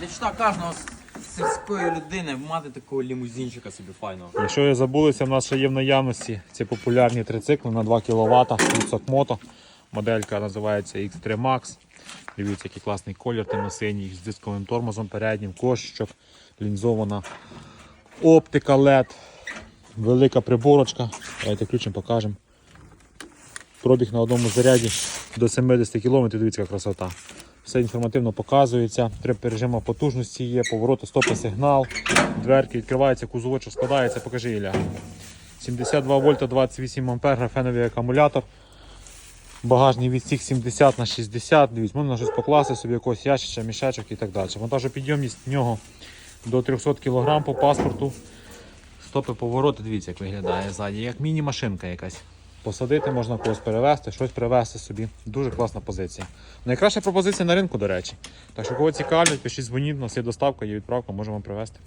Мечта кожного сільської людини мати такого лімузинчика собі файного. Якщо ви забулися, в нас ще є в наявності ці популярні трицикли на 2 кВт від. Моделька називається X3 Max. Дивіться, який класний колір темно-синій з дисковим тормозом переднім, кошечок, лінзована оптика LED, велика приборочка. Давайте включимо, покажемо. Пробіг на одному заряді до 70 км, дивіться, яка красота. Все інформативно показується. Три режиму потужності є, повороти, стопи, сигнал, дверки відкриваються, кузовочок складається, покажи Ілля. 72 вольта, 28 ампер, графеновий акумулятор. Багажний відсік 70 на 60. Дивіться, можна щось покласти собі якогось ящича, мішечок і так далі. Вантажопідйомність в нього до 300 кг по паспорту. Стопи повороти, дивіться, як виглядає ззаді, як міні-машинка якась. Посадити, можна когось перевезти, щось привезти собі. Дуже класна позиція. Найкраща пропозиція на ринку, до речі. Так що кого цікавлять, пишіть дзвоніть, у нас є доставка, є відправка, можемо привезти.